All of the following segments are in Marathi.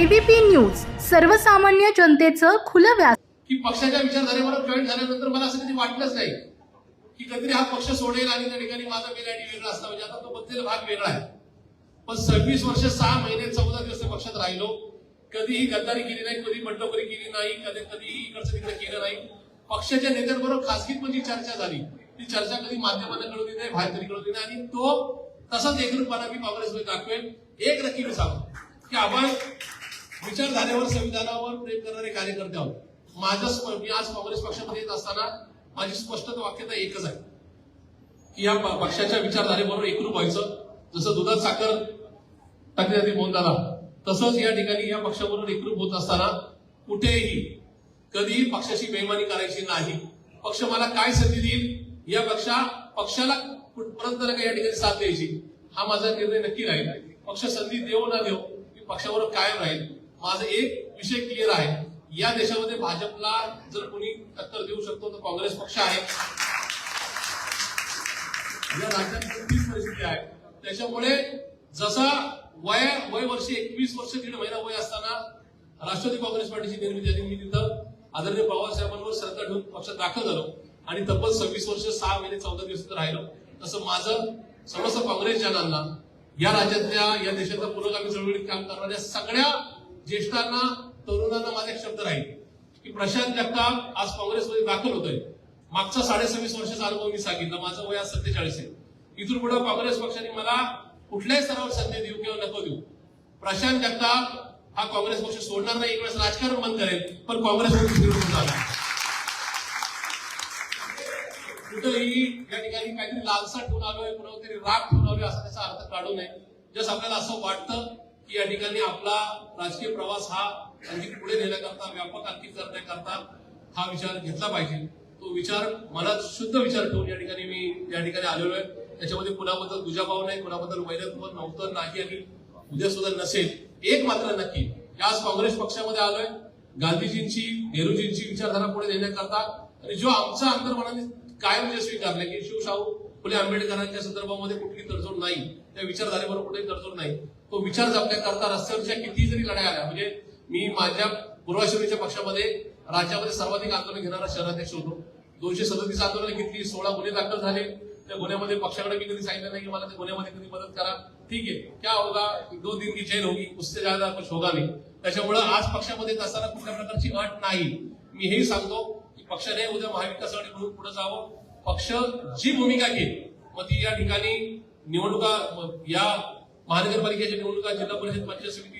एबीपी न्यूज सर्वसामान्य जनतेचं खुलं व्यास की पक्षाच्या विचारधारेवर जॉईन झाल्यानंतर मला असं कधी वाटलंच नाही की कधीतरी हा पक्ष सोडेल आणि त्या ठिकाणी माझा बेलाडी वेगळा असता म्हणजे आता तो बदलेला भाग वेगळा आहे. पण सव्वीस वर्ष सहा महिने चौदा दिवस पक्षात राहिलो. कधीही गद्दारी केली नाही कधी बंडखोरी केली नाही कधी कधीही इकडचं तिकडे केलं नाही. पक्षाच्या नेत्यांबरोबर खासगीत पण जी चर्चा झाली. ती चर्चा कधी माध्यमांना कळवली नाही बाहेर तरी कळवली नाही. आणि तो तसाच एकरूपपणा मी काँग्रेसमध्ये दाखवेल एक नक्की मी सांगतो की आपण विचारधारेवर संविधानावर प्रेम करणारे कार्यकर्ते आहोत. माझं स्प- मी आज काँग्रेस पक्षामध्ये येत असताना माझी स्पष्ट वाक्यता एकच आहे. की या प- पक्षाच्या विचारधारेबरोबर एकरूप व्हायचं. जसं दुधात साखर टाकली जाते मोहनदादा तसंच या ठिकाणी या पक्षाबरोबर एकरूप होत असताना कुठेही कधीही पक्षाशी बेमानी करायची नाही. पक्ष मला काय संधी देईल? या पक्षा पक्षाला कुठपर्यंत ना या ठिकाणी साथ द्यायची हा माझा निर्णय नक्की राहील. पक्ष संधी देऊ ना देऊ मी पक्षाबरोबर कायम राहील. माझं एक विषय क्लिअर आहे. या देशामध्ये भाजपला जर कोणी टक्कर देऊ शकतो तर काँग्रेस पक्ष आहे. या राज्यात तीच परिस्थिती आहे त्याच्यामुळे जसा वय वय वर्ष एकवीस वर्ष दीड महिना वय असताना राष्ट्रवादी काँग्रेस पार्टीची निर्मिती झाली मी तिथं. आदरणीय पवार साहेबांवर सरकार घेऊन पक्षात दाखल झालो. आणि तब्बल सव्वीस वर्ष सहा महिने चौदा दिवस राहिलो. तसं माझं समस्त काँग्रेस जनांना या राज्यातल्या या देशातल्या पुरोगामी चळवळीत काम करणाऱ्या सगळ्या ज्येष्ठांना तरुणांना माझा एक शब्द राहील की प्रशांत जगताप आज काँग्रेसमध्ये दाखल होतोय. मागचा साडेसव्वीस वर्षाचा अनुभव मी सांगितलं माझं वय आज सत्तेचाळीस आहे. इथून पुढे काँग्रेस पक्षाने मला कुठल्याही स्तरावर संधी देऊ किंवा नको देऊ. प्रशांत जगताप हा काँग्रेस पक्ष सोडणार नाही एक वेळेस राजकारण बंद करेल पण काँग्रेस पक्ष निवडून झाला कुठेही या ठिकाणी काहीतरी लालसा ठेवून आलोय कुणावर तरी राग ठेवून आलोय असा त्याचा अर्थ काढू नये. जसं आपल्याला असं वाटतं की या ठिकाणी आपला राजकीय प्रवास हा आणखी पुढे नेण्याकरता व्यापक आणखी करण्याकरता हा विचार घेतला पाहिजे. तो विचार मनात शुद्ध विचार ठेवून या ठिकाणी मी या ठिकाणी आलेलो आहे. त्याच्यामध्ये कुणाबद्दल दुजाभाव नाही कुणाबद्दल वैरत्व नव्हतं नाही आणि उद्या सुद्धा नसेल. एक मात्र नक्की याच आज काँग्रेस पक्षामध्ये आलोय. गांधीजींची नेहरूजींची विचारधारा पुढे नेण्याकरता आणि जो आमचा अंतर्मनाने कायम म्हणजे जे स्वीकारले की शिवशाहू फुले आंबेडकरांच्या संदर्भामध्ये कुठली तडजोड नाही त्या विचारधारेवर कुठेही तडजोड नाही तो विचार जपण्याकरता रस्त्यावरच्या किती जरी लढाई आल्या म्हणजे मी माझ्या पूर्वाश्रमीच्या पक्षामध्ये राज्यामध्ये सर्वाधिक आंदोलन घेणारा शहराध्यक्ष होतो. दोनशे सदतीस आंदोलन घेतली सोळा गुन्हे दाखल झाले. त्या गुन्ह्यामध्ये पक्षाकडे मी कधी सांगितलं नाही की मला त्या गुन्ह्यामध्ये कधी मदत करा. ठीक आहे क्या होगा? दो दिन की जेल होगी उससे ज्यादा कुछ होगा नाही. त्याच्यामुळे आज पक्षामध्ये नसताना असताना कुठल्या प्रकारची अट नाही. मी हेही सांगतो की पक्षाने उद्या महाविकास आघाडी म्हणून पुढे जावं. पक्ष जी भूमिका घेईल मग ती या ठिकाणी निवडणुका या महानगरपालिकेच्या निवडणुका जिल्हा परिषद पंचायत समिती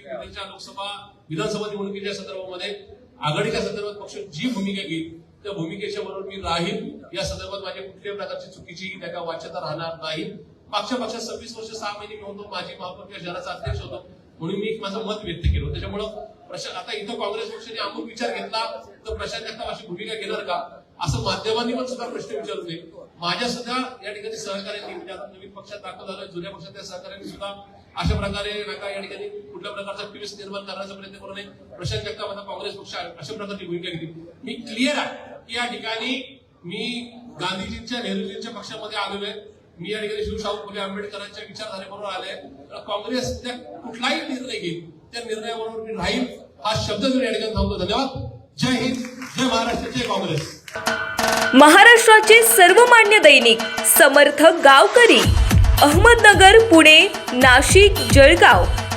लोकसभा विधानसभा निवडणुकीच्या संदर्भामध्ये आघाडीच्या संदर्भात पक्ष जी भूमिका घेईल त्या भूमिकेच्या बरोबर मी राहील. या संदर्भात माझ्या कुठल्याही प्रकारची चुकीची त्या वाच्यता राहणार नाही. मागच्या पक्षात सव्वीस वर्ष सहा महिने मी होतो माझी महापौर किंवा शहराचा अध्यक्ष होतो. म्हणून मी माझं मत व्यक्त केलं. त्याच्यामुळं प्रशांत आता इथं काँग्रेस पक्षाने अमुक विचार घेतला तर प्रशांत जगताप अशी भूमिका घेणार का? असं माध्यमांनी पण सुद्धा प्रश्न विचारू नये माझ्या सुद्धा या ठिकाणी सहकार्यांनी म्हणजे आता नवीन पक्षात दाखल झालं जुन्या पक्षातल्या सहकार्यांनी सुद्धा अशा प्रकारे नका या ठिकाणी कुठल्या प्रकारचा पीस निर्माण करण्याचा प्रयत्न करू नये. प्रशांत जगताप आता काँग्रेस पक्ष अशा प्रकारची भूमिका घेतली. मी क्लिअर आहे की या ठिकाणी मी गांधीजींच्या नेहरूजींच्या पक्षामध्ये आलेलो आहे. मी या ठिकाणी शिवशाहू फुले आंबेडकरांच्या विचारधारेबरोबर आले तर काँग्रेस त्या कुठलाही निर्णय घेईल त्या निर्णयाबरोबर मी राहील हा शब्द जर या ठिकाणी थांबतो धन्यवाद. जय हिंद जय महाराष्ट्र जय काँग्रेस. महाराष्ट्राचे सर्वमान्य दैनिक समर्थ गावकरी अहमदनगर पुणे नाशिक जळगाव.